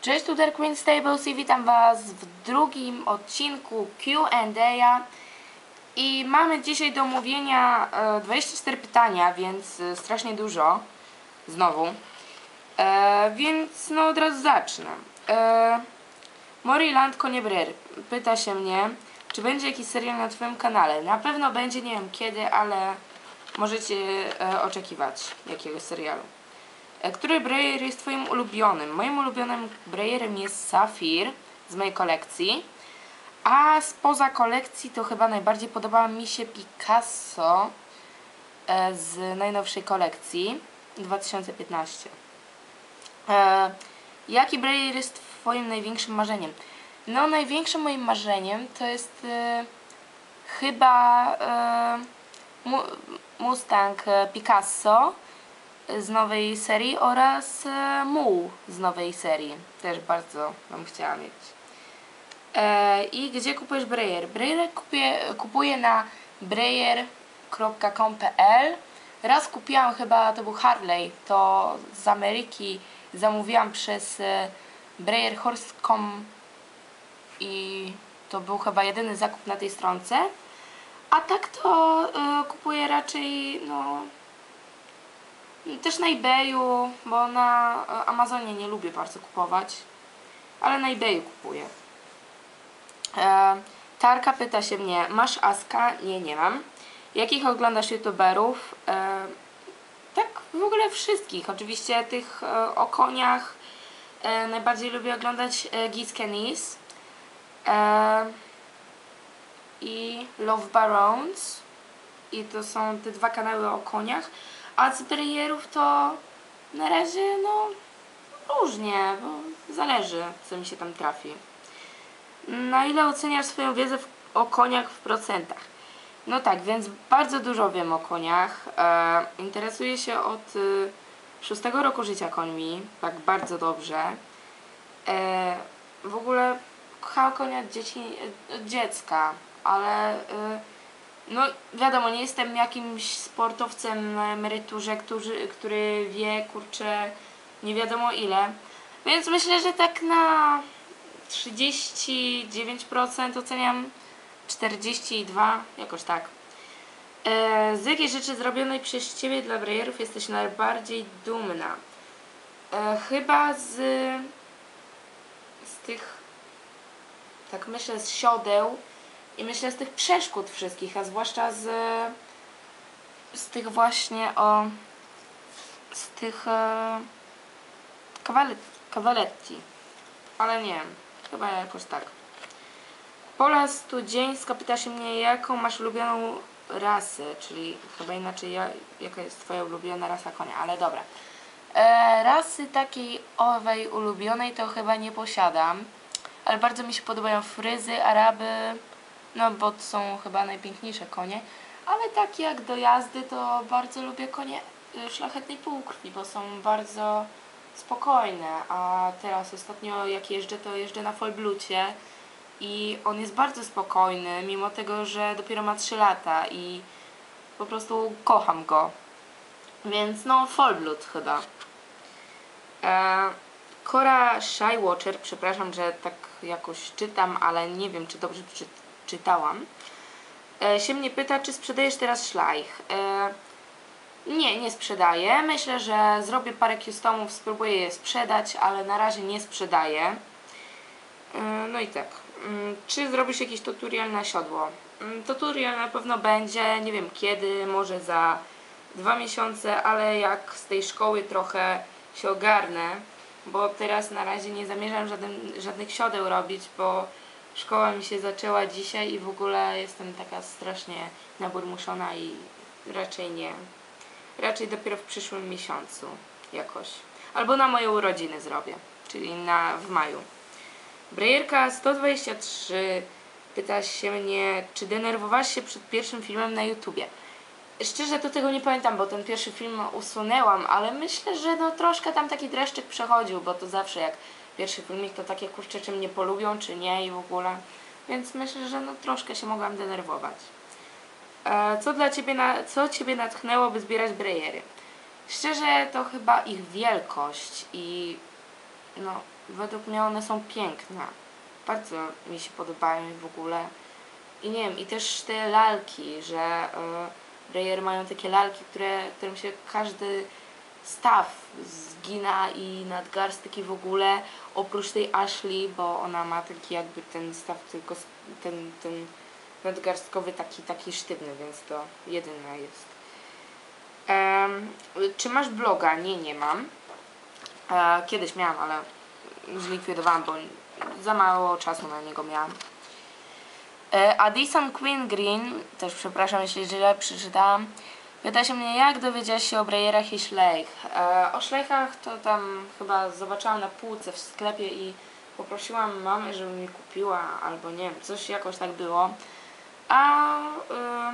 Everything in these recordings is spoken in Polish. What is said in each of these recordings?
Cześć, tu Dark Queen Stables i witam Was w drugim odcinku Q&A i mamy dzisiaj do omówienia e, 24 pytania, więc e, strasznie dużo, znowu, e, więc no od razu zacznę. E, Moriland Koniebrer pyta się mnie, czy będzie jakiś serial na Twoim kanale. Na pewno będzie, nie wiem kiedy, ale możecie e, oczekiwać jakiegoś serialu. E, Który Brayer jest Twoim ulubionym? Moim ulubionym Brayerem jest Safir z mojej kolekcji. A spoza kolekcji to chyba najbardziej podoba mi się Picasso e, z najnowszej kolekcji 2015. E, jaki Brayer jest Twoim największym marzeniem? No, największym moim marzeniem to jest chyba mu, Mustang Picasso z nowej serii oraz e, muł z nowej serii. Też bardzo bym chciała mieć. E, I gdzie kupujesz Breyer? Breyer kupuję, kupuję na breyer.com.pl Raz kupiłam chyba, to był Harley, to z Ameryki zamówiłam przez e, breyerhorse.com i to był chyba jedyny zakup na tej stronce. A tak to e, kupuję raczej, no, też na eBayu, bo na e, Amazonie nie lubię bardzo kupować, ale na eBayu kupuję. E, Tarka pyta się mnie, masz Aska? Nie, nie mam. Jakich oglądasz youtuberów? E, tak w ogóle wszystkich. Oczywiście tych e, o koniach e, najbardziej lubię oglądać e, Giz Kenis e, i Love Barons i to są te dwa kanały o koniach. A z breyerów to na razie no różnie, bo zależy co mi się tam trafi. Na ile oceniasz swoją wiedzę w, o koniach w procentach? No tak, więc bardzo dużo wiem o koniach. E, interesuję się od y, szóstego roku życia końmi, tak bardzo dobrze. E, w ogóle kochałam konia od, dzieci, od dziecka, ale y, no wiadomo, nie jestem jakimś sportowcem na emeryturze, który, który wie, kurczę, nie wiadomo ile. Więc myślę, że tak na 39% oceniam 42, jakoś tak. E, z jakiej rzeczy zrobionej przez Ciebie dla Breyerów jesteś najbardziej dumna? E, chyba z, z tych, tak myślę, z siodeł i myślę z tych przeszkód wszystkich, a zwłaszcza z, z tych właśnie o, z tych e, kawalet, kawaletti. Ale nie wiem, chyba jakoś tak. Pola Studzieńska pyta się mnie, jaką masz ulubioną rasę, czyli chyba inaczej, ja, jaka jest twoja ulubiona rasa konia, ale dobra. E, rasy takiej owej ulubionej to chyba nie posiadam, ale bardzo mi się podobają fryzy, araby, no bo to są chyba najpiękniejsze konie, ale tak jak do jazdy to bardzo lubię konie y, szlachetnej półkrwi, bo są bardzo spokojne, a teraz ostatnio jak jeżdżę, to jeżdżę na Folblucie i on jest bardzo spokojny, mimo tego, że dopiero ma 3 lata i po prostu kocham go. Więc no, Folblut chyba. E, Cora Shywatcher, przepraszam, że tak jakoś czytam, ale nie wiem, czy dobrze czy, czytałam. E, się mnie pyta, czy sprzedajesz teraz szlajch. E, nie, nie sprzedaję. Myślę, że zrobię parę customów, spróbuję je sprzedać, ale na razie nie sprzedaję. E, No i tak. Mm, Czy zrobisz jakiś tutorial na siodło? Mm, Tutorial na pewno będzie, nie wiem kiedy, może za dwa miesiące, ale jak z tej szkoły trochę się ogarnę, bo teraz na razie nie zamierzam żaden, żadnych siodeł robić, bo szkoła mi się zaczęła dzisiaj i w ogóle jestem taka strasznie naburmuszona i raczej nie. Raczej dopiero w przyszłym miesiącu jakoś. Albo na moje urodziny zrobię, czyli na, w maju. Brejerka 123 pyta się mnie, czy denerwowałaś się przed pierwszym filmem na YouTubie? Szczerze to tego nie pamiętam, bo ten pierwszy film usunęłam, ale myślę, że no troszkę tam taki dreszczyk przechodził, bo to zawsze jak pierwszy filmik to takie kurczę, czy mnie polubią, czy nie i w ogóle. Więc myślę, że no troszkę się mogłam denerwować. E, co dla Ciebie, na, co Ciebie natchnęło, by zbierać brejery? Szczerze to chyba ich wielkość i no, według mnie one są piękne. Bardzo mi się podobają w ogóle. I nie wiem, i też te lalki, że y, Breyer mają takie lalki, które, którym się każdy staw zgina i nadgarstki w ogóle, oprócz tej Ashley, bo ona ma taki jakby ten staw, tylko ten, ten nadgarstkowy taki, taki sztywny, więc to jedyna jest. Em, czy masz bloga? Nie, nie mam. E, kiedyś miałam, ale zlikwidowałam, bo za mało czasu na niego miałam. E, Addison Queen Green, też przepraszam, jeśli źle przeczytałam, pyta się mnie, jak dowiedziałaś się o Breyerach i Schleich. E, o Schleichach to tam chyba zobaczyłam na półce w sklepie i poprosiłam mamę, żeby mi kupiła, albo nie wiem, coś jakoś tak było. A e,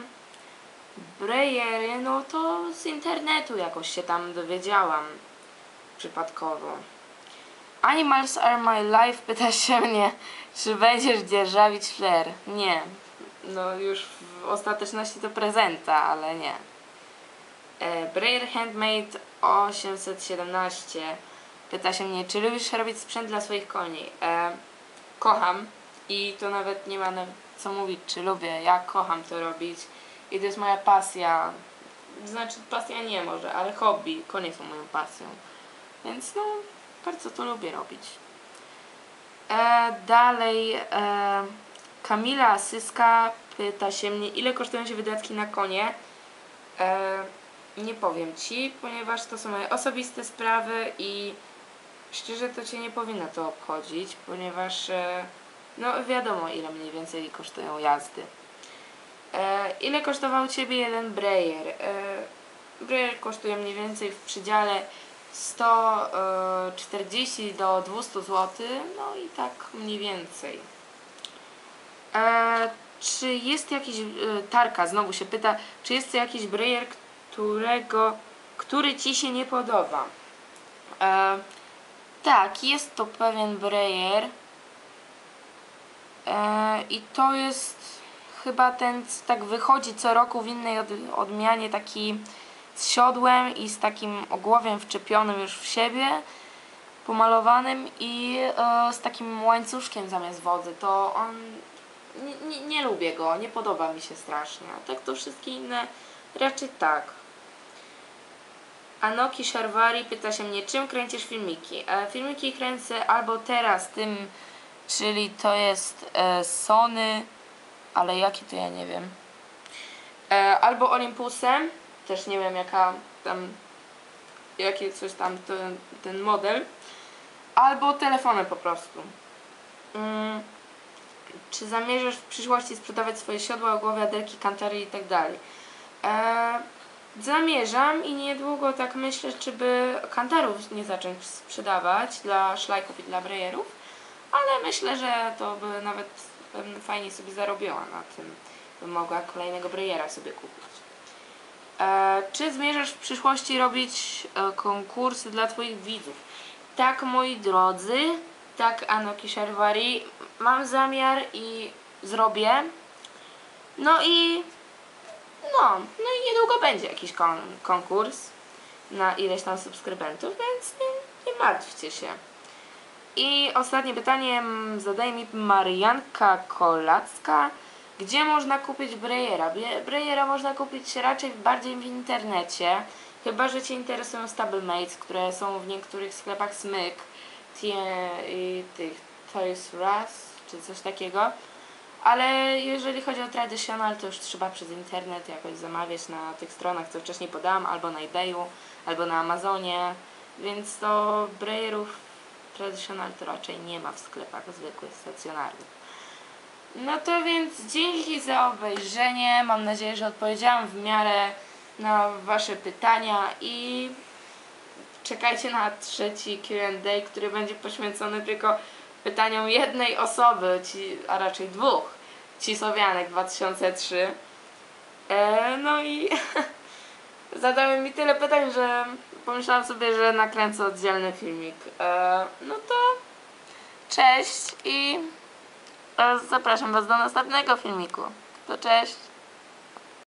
no to z internetu jakoś się tam dowiedziałam przypadkowo. Animals are my life pyta się mnie, czy będziesz dzierżawić flair. Nie. No już w ostateczności to prezenta, ale nie. E, Braille Handmade 817 pyta się mnie, czy lubisz robić sprzęt dla swoich koni. E, kocham i to nawet nie ma co mówić, czy lubię. Ja kocham to robić i to jest moja pasja. Znaczy pasja nie może, ale hobby. Konie są moją pasją. Więc no, bardzo to lubię robić. E, dalej e, Kamila Syska pyta się mnie, ile kosztują się wydatki na konie. E, nie powiem Ci, ponieważ to są moje osobiste sprawy i szczerze to Cię nie powinno to obchodzić, ponieważ e, no wiadomo ile mniej więcej kosztują jazdy. E, ile kosztował Ciebie jeden Breyer? E, Breyer kosztuje mniej więcej w przedziale 140 do 200 zł, no i tak mniej więcej. E, czy jest jakiś, e, Tarka znowu się pyta, czy jest jakiś Breyer, którego, który Ci się nie podoba? E, tak, jest to pewien Breyer. E, I to jest chyba ten, tak wychodzi co roku w innej od, odmianie, taki z siodłem i z takim ogłowiem wczepionym już w siebie, pomalowanym i e, z takim łańcuszkiem zamiast wody. To on, nie, nie, nie lubię go, nie podoba mi się strasznie. A tak to wszystkie inne raczej tak. Anoki Sharwari pyta się mnie, czym kręcisz filmiki? E, filmiki kręcę albo teraz tym, czyli to jest e, Sony, ale jaki to ja nie wiem. E, albo Olympusem, też nie wiem jaka tam, jaki coś tam ten, ten model, albo telefonem po prostu. Mm, czy zamierzasz w przyszłości sprzedawać swoje siodła, ogłowie, adelki, kantory i tak dalej? Zamierzam i niedługo tak myślę, czy by kantarów nie zacząć sprzedawać dla szlajków i dla brejerów, ale myślę, że to by nawet bym fajnie sobie zarobiła na tym, bym mogła kolejnego brejera sobie kupić. E, czy zamierzasz w przyszłości robić e, konkursy dla Twoich widzów? Tak, moi drodzy, tak, Anoki Sharwari, mam zamiar i zrobię. No i no, no i niedługo będzie jakiś kon konkurs na ileś tam subskrybentów, więc nie, nie martwcie się. I ostatnie pytanie zadaje mi Marianka Kolacka. Gdzie można kupić Breyera? Bie- Breyera można kupić raczej bardziej w internecie. Chyba, że Cię interesują stablemates, które są w niektórych sklepach Smyk, tie, i tych Toys R Us, czy coś takiego. Ale jeżeli chodzi o traditional, to już trzeba przez internet jakoś zamawiać na tych stronach, co wcześniej podałam, albo na eBayu, albo na Amazonie. Więc to Breyerów traditional to raczej nie ma w sklepach zwykłych, stacjonarnych. No to więc dzięki za obejrzenie. Mam nadzieję, że odpowiedziałam w miarę na Wasze pytania i czekajcie na trzeci Q&A, który będzie poświęcony tylko pytaniom jednej osoby, ci, a raczej dwóch. Cisowianek 2003. E, no i zadałem mi tyle pytań, że pomyślałam sobie, że nakręcę oddzielny filmik. E, no to cześć i e, zapraszam Was do następnego filmiku. To cześć!